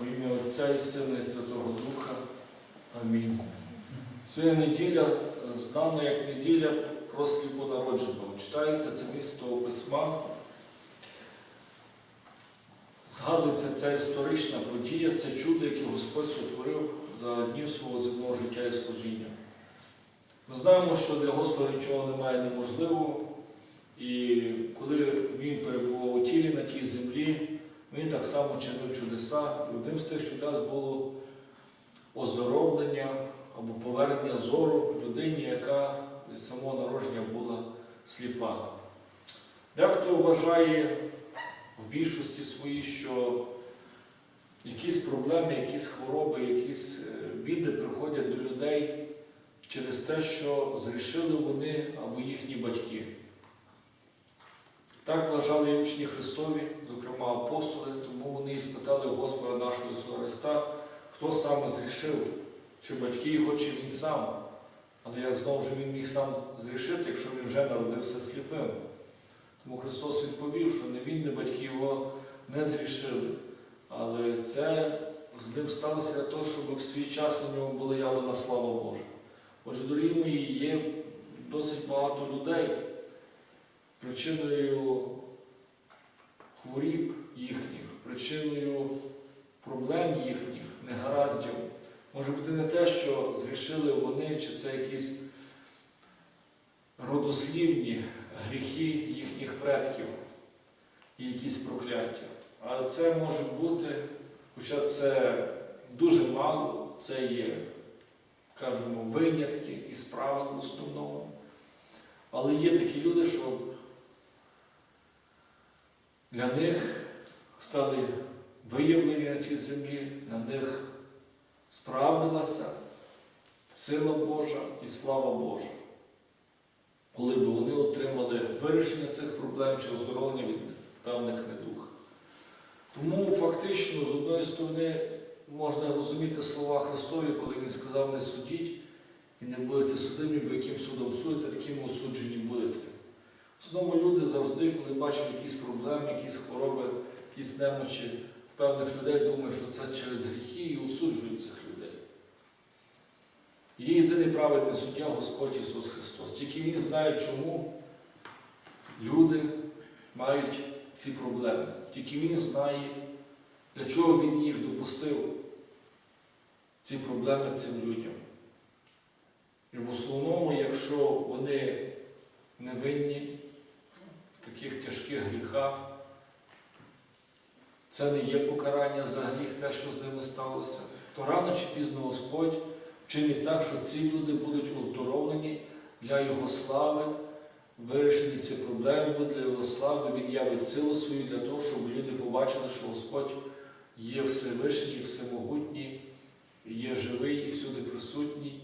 Во ім'я Отця і Сина і Святого Духа. Амінь. Сьогодні неділя знана як неділя про сліпонародженого. Читається це місто письма. Згадується ця історична подія, це чудо, яке Господь сотворив за днів свого земного життя і служіння. Ми знаємо, що для Господа нічого немає неможливого, і коли він перебував у тілі на тій землі, він так само чинив чудеса. І одним з тих чудес було оздоровлення або повернення зору людині, яка з самого народження була сліпа. Дехто вважає в більшості своїй, що якісь проблеми, якісь хвороби, якісь е, біди приходять до людей через те, що зрішили вони або їхні батьки. Так вважали і учні Христові, зокрема апостоли, тому вони і спитали Господа нашого Ісуса Христа, хто саме зрішив, чи батьки його, чи він сам. Але як знову ж він міг сам зрішити, якщо він вже народився сліпим. Тому Христос відповів, що не він, не батьки його не зрішили. Але це з ним сталося для того, щоб в свій час на ньому була явлена слава Божа. Отже, дорогі мої, є досить багато людей, причиною хворіб їхніх, причиною проблем їхніх, негараздів. Може бути не те, що зрішили вони, чи це якісь родослівні гріхи їхніх предків і якісь прокляття. Але це може бути, хоча це дуже мало, це є, кажемо, винятки і справи в основному. Але є такі люди, що для них стали виявлені на тій землі, на них справдилася сила Божа і слава Божа. Коли б вони отримали вирішення цих проблем чи оздоровлення від певних недух. Тому фактично, з одної сторони, можна розуміти слова Христові, коли Він сказав, не судіть і не будете судимі, бо яким судом судите, таким осуджені будете. Основному люди завжди, коли бачать якісь проблеми, якісь хвороби, якісь немочі в певних людей, думають, що це через гріхи і осуджують цих людей. Є єдиний праведний суддя Господь Ісус Христос. Тільки Він знає, чому люди мають ці проблеми. Тільки Він знає, для чого Він їх допустив, ці проблеми цим людям. І в основному, якщо вони невинні таких тяжких гріхах, це не є покарання за гріх, те, що з ними сталося, то рано чи пізно Господь вчинить так, що ці люди будуть оздоровлені для Його слави, вирішені ці проблеми для Його слави, Він явить силу свою для того, щоб люди побачили, що Господь є Всевишній, Всемогутній, є живий і всюди присутній,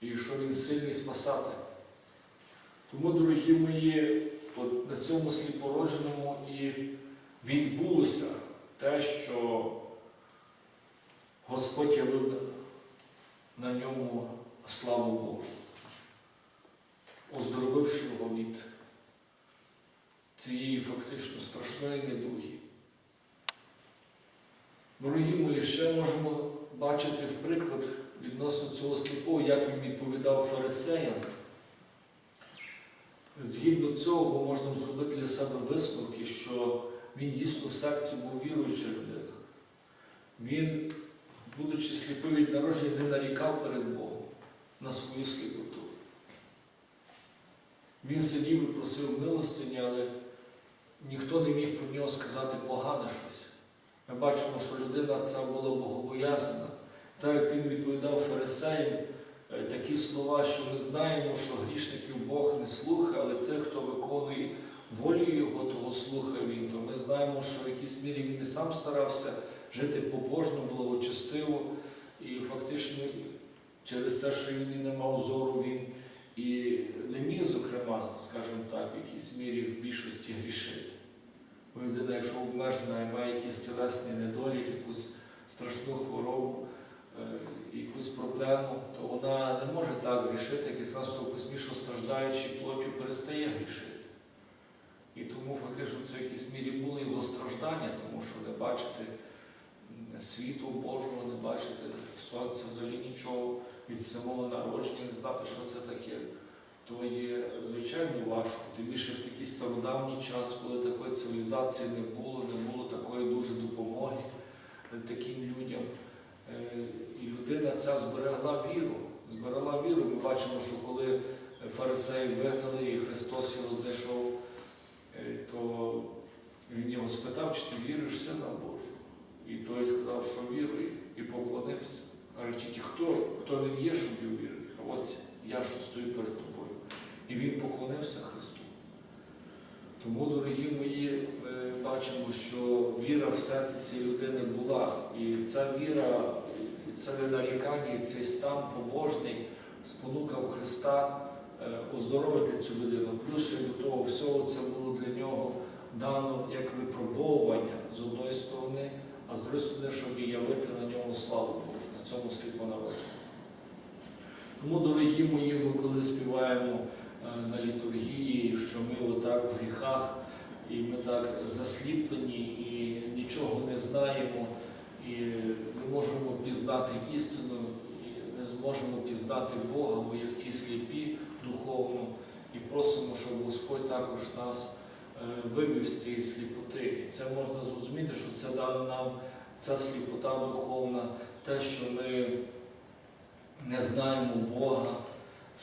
і що Він сильний спасати. Тому, дорогі мої, от на цьому сліпородженому і відбулося те, що Господь явив на ньому славу Божу, оздоровивши його від цієї фактично страшної недуги. Дорогі мої, ще можемо бачити в приклад відносно цього сліпого, як він відповідав фарисеям. Згідно цього можна зробити для себе висновки, що він дійсно в серці був віруюча людина. Він, будучи сліпий від народження, не нарікав перед Богом на свою сліпоту. Він сидів і просив милостині, але ніхто не міг про нього сказати погане щось. Ми бачимо, що людина ця була богобоязна. Так як він відповідав фарисеям такі слова, що ми знаємо, що грішників Бог не слухає, але тих, хто виконує волю Його, того слухає він, то ми знаємо, що в якійсь мірі він і сам старався жити побожно, благочестиво, і фактично через те, що він і не мав зору, він і не міг, зокрема, скажімо так, в якійсь мірі в більшості грішити. Бо людина, якщо обмежена і має якийсь тілесний недолік, якусь страшну хворобу, е, якусь проблему, то вона не може так грішити, як і сказано в письмі, що страждаючи плоттю перестає грішити. І тому фактично це в якійсь мірі було його страждання, тому що не бачити світу Божого, не бачити сонця, взагалі нічого від самого народження, не знати, що це таке, то є звичайно важко. Тим більше в такий стародавній час, коли такої цивілізації не було, не було такої дуже допомоги е, таким людям. Е, І людина ця зберегла віру. Зберегла віру. Ми бачимо, що коли фарисеї вигнали і Христос його знайшов, е, то він його спитав, чи ти віриш в Сина Божого. І той сказав, що вірує, і поклонився. Каже, тільки хто, хто він є, щоб я вірив? А ось я, що стою перед тобою. І він поклонився Христу. Тому, дорогі мої, ми бачимо, що віра в серці цієї людини була. І ця віра, і це не нарікання, і цей стан побожний спонукав Христа е, оздоровити цю людину. Плюс ще до того всього це було для нього дано як випробовування з одної сторони, а з другої сторони, щоб явити на ньому славу Божу, на цьому сліпонародженні. Тому, дорогі мої, ми коли співаємо е, на літургії, що ми отак в гріхах, і ми так засліплені, і нічого не знаємо, і не можемо пізнати істину, і не зможемо пізнати Бога, бо як ті сліпі духовно, і просимо, щоб Господь також нас е, вивів з цієї сліпоти. І це можна зрозуміти, що це дано нам ця сліпота духовна, те, що ми не знаємо Бога,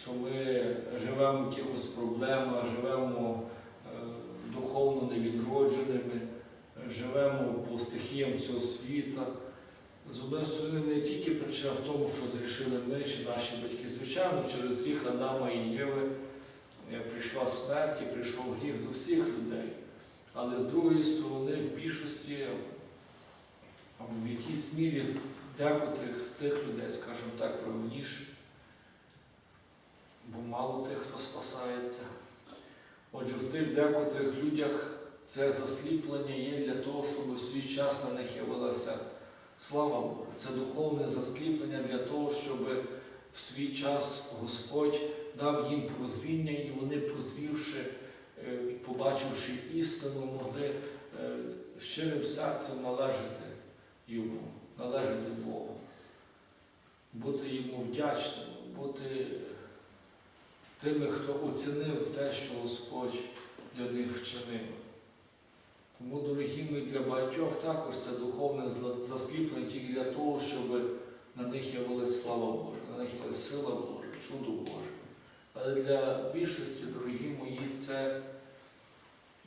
що ми живемо в якихось проблемах, живемо е, духовно невідродженими, живемо по стихіям цього світа. З одної сторони, не тільки причина в тому, що зрішили ми чи наші батьки. Звичайно, через гріх Адама і Єви е, прийшла смерть і прийшов гріх до всіх людей. Але з другої сторони, в більшості, а в якійсь мірі декотрих з тих людей, скажімо так, правильніше, бо мало тих, хто спасається. Отже, в тих декотрих людях це засліплення є для того, щоб в свій час на них явилася слава Божа. Це духовне засліплення для того, щоб в свій час Господь дав їм прозвіння, і вони, прозвівши, е, побачивши істину, могли е, щирим серцем належати йому, належати Богу, бути йому вдячним, бути тими, хто оцінив те, що Господь для них вчинив. Тому, дорогі ми, для багатьох також це духовне засліплення тільки для того, щоб на них явилась слава Божа, на них явилась сила Божа, чудо Боже. Але для більшості, дорогі мої, це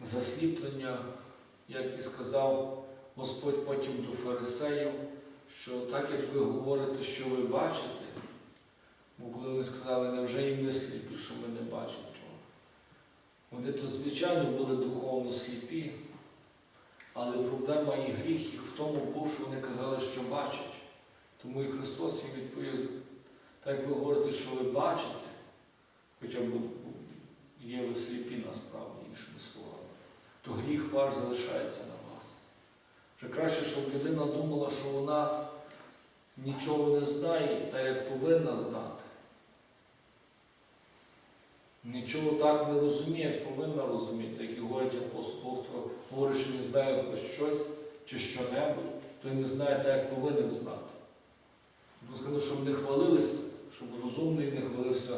засліплення, як і сказав Господь потім до фарисеїв, що так як ви говорите, що ви бачите, бо коли ви сказали, невже і ми сліпі, що ми не бачимо того. Вони то, звичайно, були духовно але проблема і гріх їх в тому був, що вони казали, що бачать. Тому і Христос їм відповів, так ви говорите, що ви бачите, хоча б є ви сліпі насправді, іншими словами, то гріх ваш залишається на вас. Вже краще, щоб людина думала, що вона нічого не знає, так як повинна знати. Нічого так не розуміє, як повинна розуміти, як і говорить апостол хто говорить, що не знає хоч щось чи що-небудь, той не знає так, як повинен знати. Бо сказано, щоб не хвалилися, щоб розумний не хвалився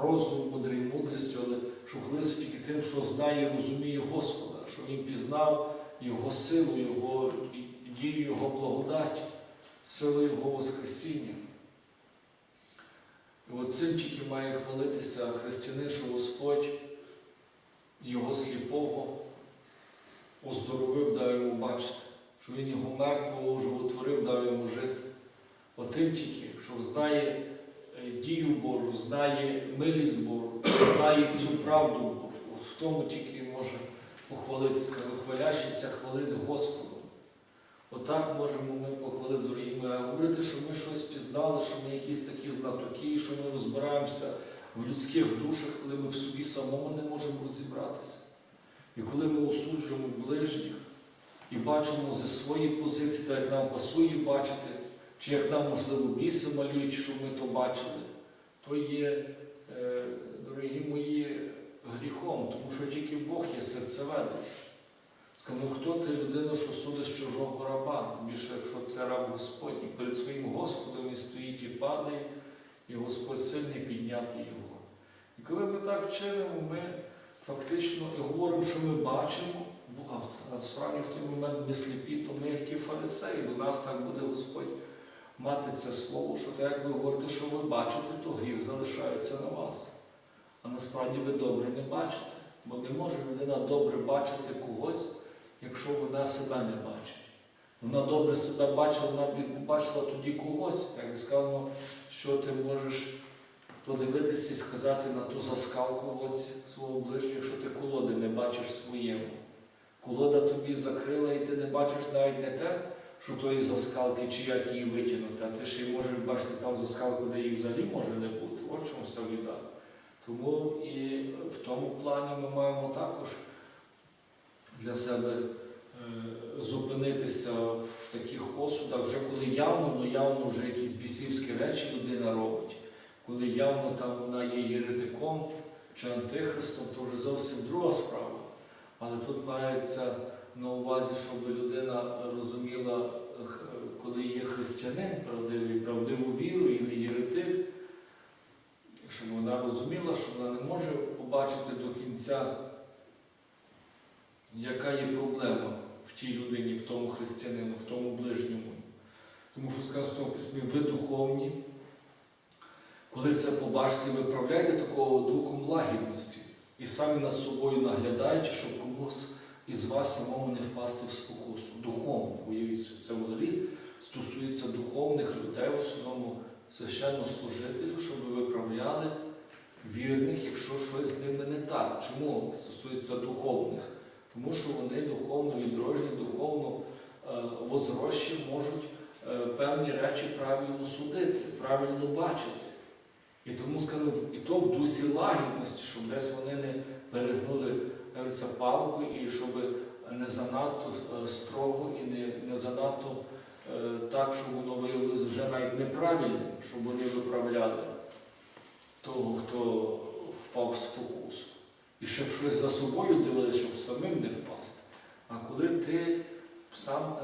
розумом, мудрій мудрістю, але щоб хвалився тільки тим, що знає і розуміє Господа, що він пізнав Його силу, Його дію Його благодаті, силу Його Воскресіння. І от тільки має хвалитися християнин, що Господь його сліпого оздоровив, дав йому бачити, що Він його мертвого животворив, дав йому жити. Отим тільки, що знає е, дію Божу, знає милість Божу, знає цю правду Божу. От в тому тільки може похвалитися, хвалящийся, хвалить Господом. Отак можемо ми похвалити дорогі, а говорити, що ми щось пізнали, що ми якісь такі знатоки, що ми розбираємося в людських душах, коли ми в собі самому не можемо розібратися. І коли ми осуджуємо ближніх і бачимо зі своєї позиції, так як нам пасує бачити, чи як нам, можливо, біси малюють, щоб ми то бачили, то є, е, дорогі мої, гріхом, тому що тільки Бог є серцеведець. Скажу, хто ти людина, що судиш чужого раба? Більше, якщо це раб Господній. Перед своїм Господом він стоїть і падає, і Господь сильний підняти його. І коли ми так чинимо, ми фактично говоримо, що ми бачимо, ну, а насправді в той момент ми сліпі, то ми як ті фарисеї, до нас так буде Господь мати це слово, що так як ви говорите, що ви бачите, то гріх залишається на вас. А насправді ви добре не бачите. Бо не може людина добре бачити когось, якщо вона себе не бачить. Вона добре себе бачила, вона бачила тоді когось, як сказано, що ти можеш подивитися і сказати на ту заскалку оці свого ближнього, якщо ти колоди не бачиш своєму. Колода тобі закрила, і ти не бачиш навіть не те, що тої заскалки, чи як її витягнути, а ти ще й можеш бачити там заскалку, де її взагалі може не бути. От чому вся біда. Тому і в тому плані ми маємо також для себе е, зупинитися в таких осудах, вже коли явно, ну явно вже якісь бісівські речі людина робить, коли явно там вона є єретиком чи антихристом, то вже зовсім друга справа. Але тут мається на увазі, щоб людина розуміла, коли є християнин правдивий, правдиву віру і не єретик, щоб вона розуміла, що вона не може побачити до кінця, яка є проблема в тій людині, в тому християнину, в тому ближньому. Тому що сказано письмі, ви духовні. Коли це побачите, виправляйте такого духом лагідності і самі над собою наглядаючи, щоб комусь із вас самому не впасти в спокусу. Духовно, уявіть, собі, це взагалі стосується духовних людей, в основному священнослужителів, щоб виправляли вірних, якщо щось з ними не так. Чому стосується духовних? Тому що вони духовно відроджені, духовно е, возрощі можуть е, певні речі правильно судити, правильно бачити. І тому сказав, і то в дусі лагідності, щоб десь вони не перегнули говориться, палку, і щоб не занадто е, строго і не, не занадто так, щоб воно виявилося вже навіть неправильним, щоб вони виправляли того, хто впав в спокусу. І щоб щось за собою дивилися, щоб самим не впасти. А коли ти сам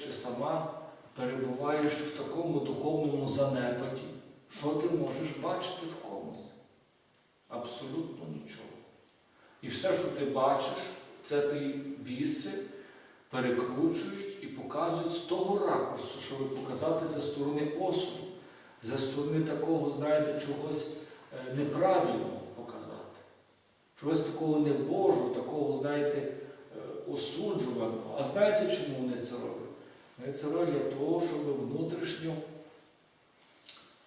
чи сама перебуваєш в такому духовному занепаді, що ти можеш бачити в комусь? Абсолютно нічого. І все, що ти бачиш, це ті біси перекручують і показують з того ракурсу, щоб показати за сторони осуду, за сторони такого, знаєте, чогось е, неправильного. Чогось такого небожого, такого, знаєте, е, осуджуваного. А знаєте, чому вони це роблять? Вони це роблять для того, щоб внутрішньо,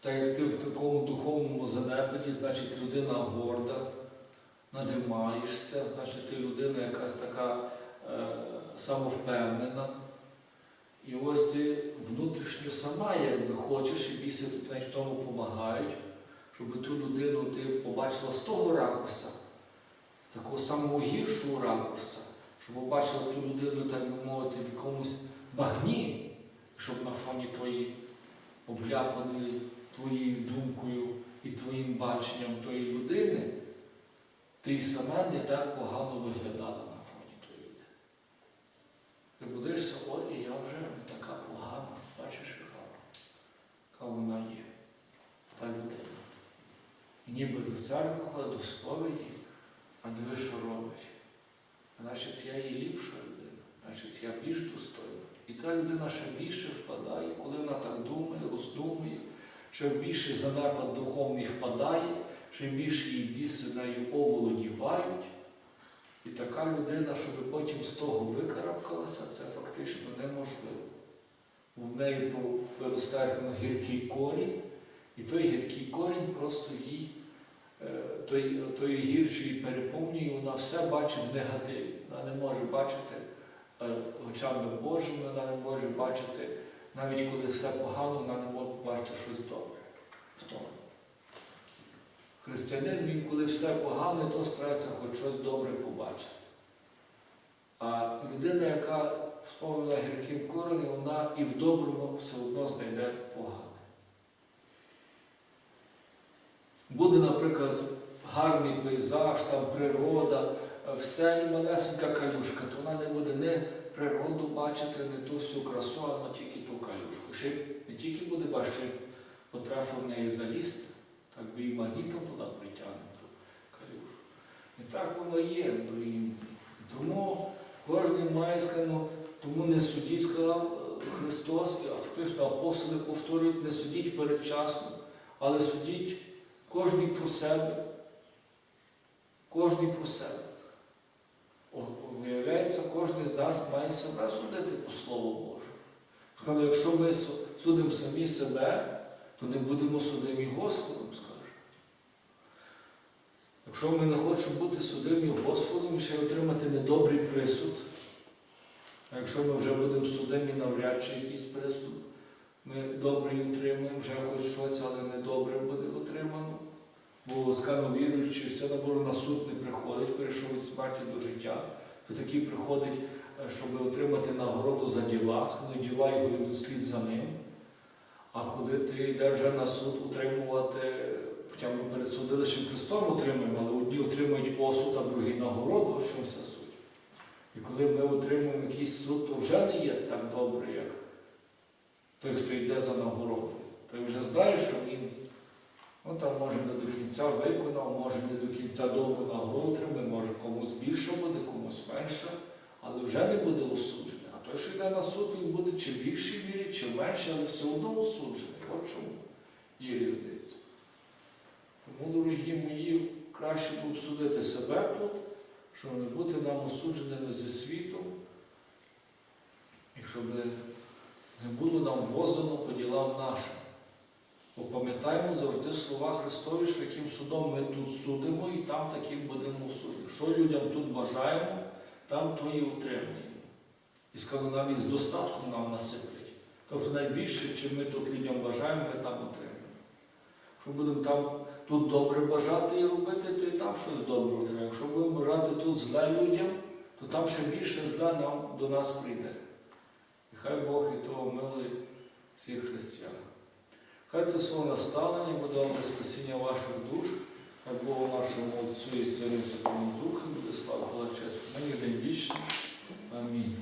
та як ти в такому духовному занепаді, значить людина горда, надимаєшся, значить ти людина якась така е, самовпевнена. І ось ти внутрішньо сама якби хочеш, і біси тобі навіть в тому допомагають, щоб ту людину ти побачила з того ракурса, такого самого гіршого ракурса, щоб побачила ту людину, так би мовити, в якомусь багні, щоб на фоні твої обляпаної твоєю думкою і твоїм баченням тої людини, ти сама не так погано виглядала на фоні тої людини. Ти будешся, о, і я вже не така погана, бачиш, яка вона є, та людина. І ніби до церкви до сповіді, а диви, що робить. Значить, я є ліпша людина, значить, я більш достойна. І та людина ще більше впадає, коли вона так думає, роздумує, ще в більший занепад духовний впадає, ще більше її біси нею оволодівають. І така людина, щоб потім з того викарабкалася, це фактично неможливо. В неї виростає ну, гіркий корінь, і той гіркий корінь просто їй, той, той гірший переповнює, вона все бачить в негативі. Вона не може бачити е, очами Божими, вона не може бачити, навіть коли все погано, вона не може бачити щось добре в тому. Християнин, він коли все погано, то старається хоч щось добре побачити. А людина, яка сповнена гірким коренем, вона і в доброму все одно знайде погане. Буде, наприклад, гарний пейзаж, там природа, все і малесенька калюшка, то вона не буде не природу бачити, не ту всю красу, а ну, тільки ту калюшку. Ще не тільки буде бачити, потрафи в неї залізти, так би і магнітом туди притягне ту калюшку. І так воно є, дорогі мої. Тому кожен має сказано, тому не судіть, сказав е, Христос, а фактично апостоли повторюють, не судіть передчасно, але судіть кожний про себе. Кожний про себе. Виявляється, кожен з нас має себе судити по Слову Боже. Сказали, якщо ми судимо самі себе, то не будемо судимі Господом, скаже. Якщо ми не хочемо бути судимі Господом і ще отримати недобрий присуд, а якщо ми вже будемо судимі навряд чи якийсь присуд, ми добрий отримаємо, вже хоч щось, але недобре буде отримано. Бо сказано, віруючи, все набору на суд не приходить, перейшов від смерті до життя, то такий приходить, е, щоб отримати нагороду за діла, сказано, діла його йдуть слід за ним. А коли ти йдеш вже на суд утримувати, хоча ми перед судилищем Христом отримуємо, але одні отримують посуд, а другі нагороду, чому вся суть. І коли ми отримуємо якийсь суд, то вже не є так добре, як той, хто йде за нагороду. Той вже знає, що він ну, там, може не до кінця виконав, може не до кінця довго нагороду отримає, може комусь більше буде, комусь менше, але вже не буде осуджений. А той, що йде на суд, він буде чи в більшій мірі, чи в меншій, але все одно осуджений. От чому є різниця. Тому, дорогі мої, краще б судити себе тут, щоб не бути нам осудженими зі світом, і щоб не було нам воздано по ділам нашим. Пам'ятаємо завжди слова Христові, що яким судом ми тут судимо, і там таким будемо судити. Що людям тут бажаємо, там то і отримуємо. І скажу, навіть з достатком нам насиплять. Тобто найбільше, чим ми тут людям бажаємо, ми там отримаємо. Якщо будемо там тут добре бажати і робити, то і там щось добре отримаємо. Якщо будемо бажати тут зле людям, то там ще більше зла нам до нас прийде. Хай Бог і того милує всіх християн. Хай це слово наставлення буде вам спасіння ваших душ, хай Богу нашому Отцю і Сину Святому Духу буде слава, честь, мені день вічний. Амінь.